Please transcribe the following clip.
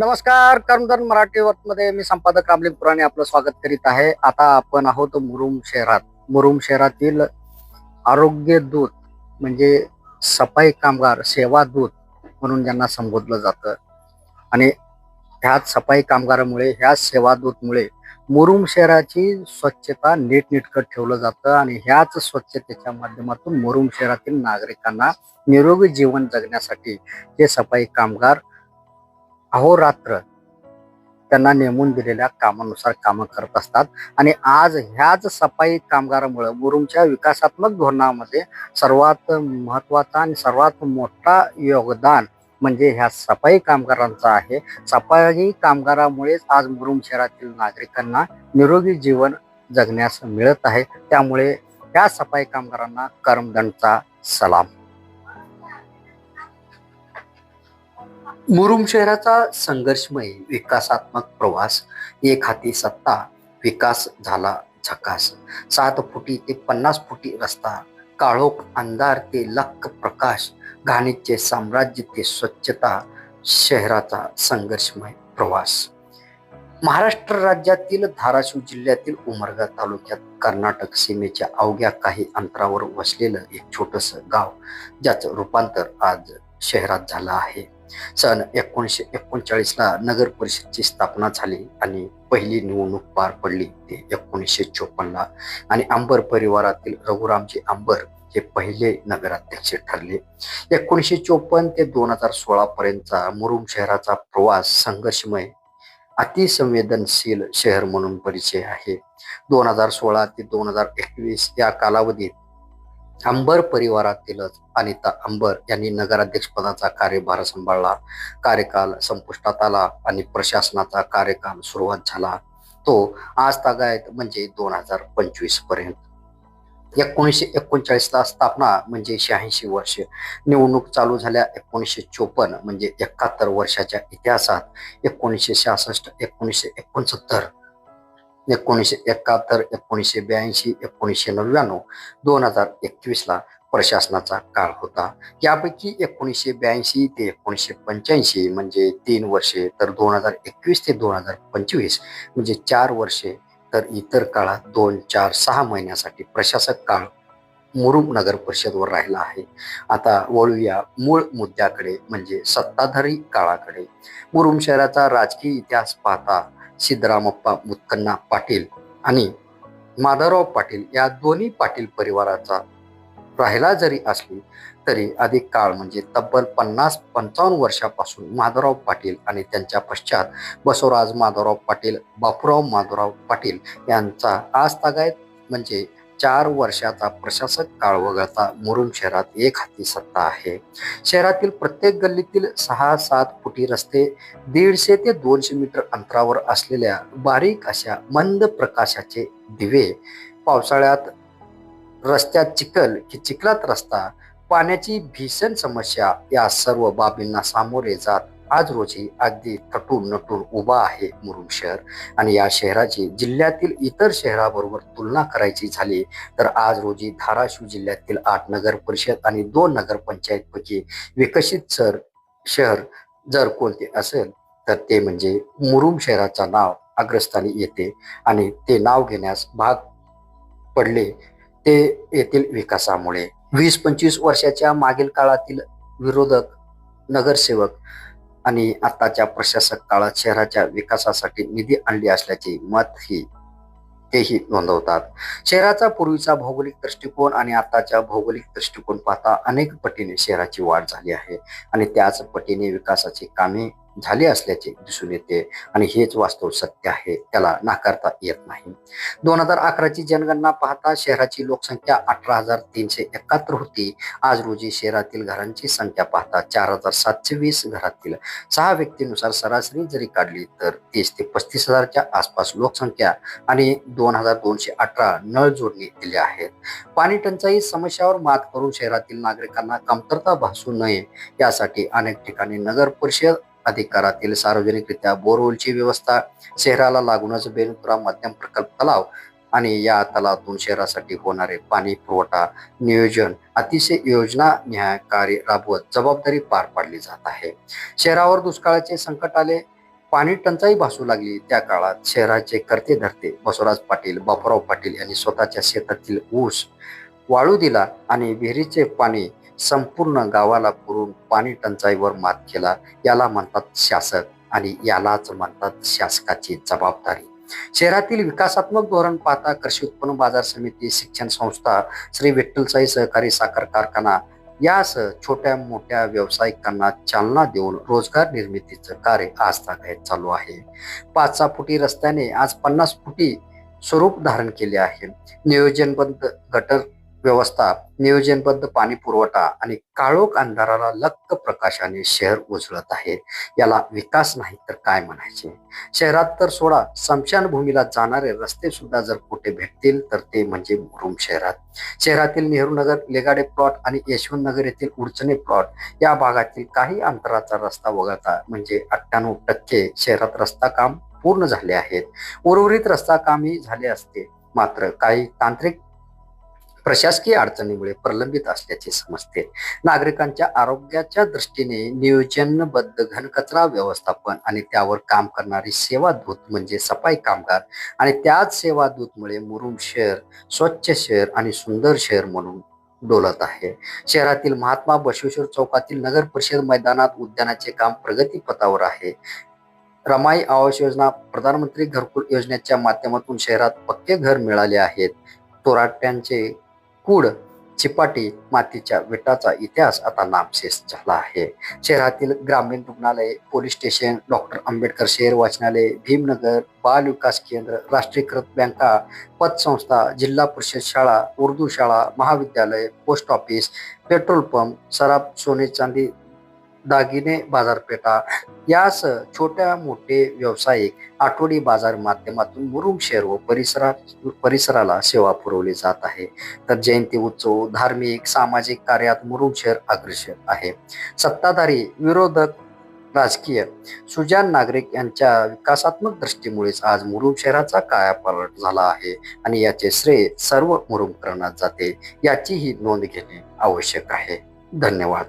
नमस्कार कर्मधन मराठी मध्ये मी संपादक रामलिंग पुराणे आपलं स्वागत करीत आहे. आता आपण आहोत मुरुम शहरात. मुरुम शहरातील आरोग्य दूत म्हणजे सफाई कामगार सेवा दूत म्हणून ज्यांना संबोधलं जातं. आणि ह्याच सफाई कामगारामुळे ह्या सेवा दूतमुळे मुरुम शहराची स्वच्छता नीटनेटकं ठेवलं जातं आणि ह्याच स्वच्छतेच्या माध्यमातून मुरुम शहरातील नागरिकांना निरोगी जीवन जगण्यासाठी हे सफाई कामगार अहोरात्र त्यांना नेमून दिलेल्या कामानुसार कामं करत असतात. आणि आज ह्याच सफाई कामगारामुळे मुरुमच्या विकासात्मक धोरणामध्ये सर्वात महत्त्वाचा आणि सर्वात मोठा योगदान म्हणजे ह्या सफाई कामगारांचा आहे. सफाई कामगारामुळेच आज मुरुम शहरातील नागरिकांना निरोगी जीवन जगण्यास मिळत आहे. त्यामुळे ह्या सफाई कामगारांना कर्मदंडचा सलाम. मुरुम शहराचा संघर्षमय विकासात्मक प्रवास एक हाती सत्ता विकास झाला झकास. सात फुटी ते पन्नास फुटी रस्ता काळोख अंधार ते लख प्रकाश घाणीचे साम्राज्य ते स्वच्छता शहराचा संघर्षमय प्रवास. महाराष्ट्र राज्यातील धाराशिव जिल्ह्यातील उमरगा तालुक्यात कर्नाटक सीमेच्या अवघ्या काही अंतरावर वसलेलं एक छोटस गाव ज्याचं रूपांतर आज शहरात झालं आहे. सन एकोणीसशे एकोणचाळीस ला नगर परिषदची स्थापना झाली आणि पहिली निवडणूक पार पडली ते एकोणीसशे चोपन्नला आणि अंबर परिवारातील रघुरामजी अंबर हे पहिले नगराध्यक्ष ठरले. एकोणीसशे चोपन्न ते दोन हजार सोळा पर्यंतचा मुरुम शहराचा प्रवास संघर्षमय अतिसंवेदनशील शहर म्हणून परिचय आहे. दोन हजार सोळा ते दोन हजार एकवीस या कालावधीत अंबर परिवारातीलच अनिता अंबर यांनी नगराध्यक्षपदाचा कार्यभार सांभाळला. कार्यकाल संपुष्टात आला आणि प्रशासनाचा कार्यकाल सुरुवात झाला. तो आज तागायत म्हणजे दोन हजार पंचवीसपर्यंत. एकोणीसशे एकोणचाळीसला स्थापना म्हणजे शहाऐंशी वर्ष. निवडणूक चालू झाल्या एकोणीसशे चोपन्न म्हणजे एकाहत्तर वर्षाच्या इतिहासात एकोणीसशे सहासष्ट एकोणीसशे एकोणसत्तर एकोणीसशे एकाहत्तर एकोणीसशे ब्याऐंशी एकोणीसशे नव्याण्णव दोन हजार एकवीस ला प्रशासनाचा काळ होता. यापैकी एकोणीसशे ब्याऐंशी ते एकोणीसशे पंच्याऐंशी म्हणजे तीन वर्षे तर दोन हजार एकवीस ते दोन हजार पंचवीस म्हणजे चार वर्षे तर इतर काळात दोन चार सहा महिन्यासाठी प्रशासक काळ मुरुम नगर परिषदवर राहिला आहे. आता वळूया मूळ मुद्द्याकडे म्हणजे सत्ताधारी काळाकडे. मुरुम शहराचा राजकीय इतिहास पाहता सिद्धरामप्पा मुत्कन्ना पाटील आणि माधवराव पाटील या दोन्ही पाटील परिवाराचा राहिला जरी असली तरी अधिक काळ म्हणजे तब्बल पन्नास पंचावन्न वर्षापासून माधवराव पाटील आणि त्यांच्या पश्चात बसवराज माधवराव पाटील बापूराव माधवराव पाटील यांचा आज तागायत म्हणजे चार वर्षाचा प्रशासक काळ वगळता मुरुम शहरात एक हाती सत्ता आहे. शहरातील प्रत्येक गल्लीतील सहा सात फुटी रस्ते दीडशे ते दोनशे मीटर अंतरावर असलेल्या बारीक अशा मंद प्रकाशाचे दिवे पावसाळ्यात रस्त्यात चिखल की चिखलात रस्ता पाण्याची भीषण समस्या या सर्व बाबींना सामोरे जात आज रोजी अगदी थटून नटून उभा आहे मुरुम शहर. आणि या शहराची जिल्ह्यातील इतर शहराबरोबर तुलना करायची झाली तर आज रोजी धाराशिव जिल्ह्यातील आठ नगर परिषद आणि दोन नगरपंचायतपैकी विकसित सर शहर जर कोणते असेल तर ते म्हणजे मुरुम शहराचा नाव अग्रस्थानी येते आणि ते नाव घेण्यास भाग पडले ते येथील विकासामुळे. वीस पंचवीस वर्षाच्या मागील काळातील विरोधक नगरसेवक आणि आताच्या प्रशासक काळात शहराच्या विकासासाठी निधी आणली असल्याचे मत ही तेही नोंदवतात. शहराचा पूर्वीचा भौगोलिक दृष्टिकोन आणि आताच्या भौगोलिक दृष्टिकोन पाहता अनेक पटीने शहराची वाढ झाली आहे. आणि त्याच पटीने विकासाची कामे झाले असल्याचे दिसून येते. आणि हेच वास्तव सत्य आहे. त्याला नाकारता येत नाही. दोन हजार अकराची जनगणना पाहता शहराची लोकसंख्या अठरा हजार तीनशे एकाहत्तर होती. आज रोजी शहरातील घरांची संख्या पाहता चार हजार सातशे वीस घरातील सहा व्यक्तीनुसार सरासरी जरी काढली तर तीस ते पस्तीस हजारच्या आसपास लोकसंख्या आणि दोन हजार दोनशे अठरा नळ जोडणी दिल्या आहेत. पाणी टंचाई समस्यावर मात करून शहरातील नागरिकांना कमतरता भासू नये. यासाठी अनेक ठिकाणी नगर परिषद अधिकारातील सार्वजनिकरित्या बोरवेलची व्यवस्था शहराला लागूनच बेलपुरा मध्यम प्रकल्प तलाव आणि या तलावातून शहरासाठी होणारे पाणी पुरवठा नियोजन अतिशय योजना न्याय कार्य राबवत जबाबदारी पार पाडली जात आहे. शहरावर दुष्काळाचे संकट आले पाणी टंचाई भासू लागली. त्या काळात शहराचे करते धरते बसवराज पाटील बापूराव पाटील यांनी स्वतःच्या शेतातील ऊस वाळू दिला आणि विहिरीचे पाणी संपूर्ण गावाला पुरून पाणी टंचाईवर मात केला. याला म्हणतात शासक आणि यालाच म्हणतात शासकाची जबाबदारी. शहरातील विकासात्मक धोरण पाहता कृषी उत्पन्न बाजार समिती शिक्षण संस्था श्री विठ्ठलसाई सहकारी साखर कारखाना यासह छोट्या मोठ्या व्यावसायिकांना चालना देऊन रोजगार निर्मितीचं कार्य आज तागायत चालू आहे. पाच सहा फुटी रस्त्याने आज पन्नास फुटी स्वरूप धारण केले आहे. नियोजनबद्ध गटर व्यवस्था नियोजनबद्ध पाणी पुरवठा आणि काळोख अंधाराला लक्क प्रकाशाने शहर उजळत आहे. याला विकास नाही तर काय म्हणायचे? शहरात तर सोडा स्मशानभूमीला जाणारे रस्ते सुद्धा जर कुठे भेटतील तर ते म्हणजे मुरुम शहरात. शहरातील नेहरू नगर लेगाडे प्लॉट आणि यशवंत नगर येथील उडचणे प्लॉट या भागातील काही अंतराचा रस्ता वगळता म्हणजे अठ्ठ्याण्णव टक्के शहरात रस्ता काम पूर्ण झाले आहेत. उर्वरित रस्ता कामही झाले असते. मात्र काही तांत्रिक प्रशासकीय अडचणीमुळे प्रलंबित असल्याचे समजते. नागरिकांच्या आरोग्याच्या दृष्टीने नियोजनबद्ध घनकचरा व्यवस्थापन आणि त्यावर काम करणारी सेवादूत म्हणजे सफाई कामगार आणि त्याच सेवादूतमुळे मुरुम शहर स्वच्छ शहर आणि सुंदर शहर म्हणून डोलत आहे. शहरातील महात्मा बसवेश्वर चौकातील नगर परिषद मैदानात उद्यानाचे काम प्रगतीपथावर आहे. रमाई आवास योजना प्रधानमंत्री घरकुल योजनेच्या माध्यमातून शहरात पक्के घर मिळाले आहेत. तोराट्यांचे कूड चिपाटी मातीच्या विटाचा इतिहास आता नामशेष झाला आहे. शहरातील ग्रामीण रुग्णालय पोलीस स्टेशन डॉक्टर आंबेडकर शहर वाचनालय भीमनगर बाल विकास केंद्र राष्ट्रीयकृत बँका पतसंस्था जिल्हा परिषद शाळा उर्दू शाळा महाविद्यालय पोस्ट ऑफिस पेट्रोल पंप सराफ सोने चांदी दागिने बाजारपेठा यास छोट्या मोठे व्यावसायिक आठवडी बाजार माध्यमातून मुरुम शहर व परिसरा परिसराला सेवा पुरवली जात आहे. तर जयंती उत्सव धार्मिक सामाजिक कार्यात मुरुम शहर अग्रेसर आहे. सत्ताधारी विरोधक राजकीय सुजान नागरिक यांच्या विकासात्मक दृष्टीमुळेच आज मुरुम शहराचा कायापालट झाला आहे आणि याचे श्रेय सर्व मुरुमकरणात जाते. याचीही नोंद घेणे आवश्यक आहे. धन्यवाद.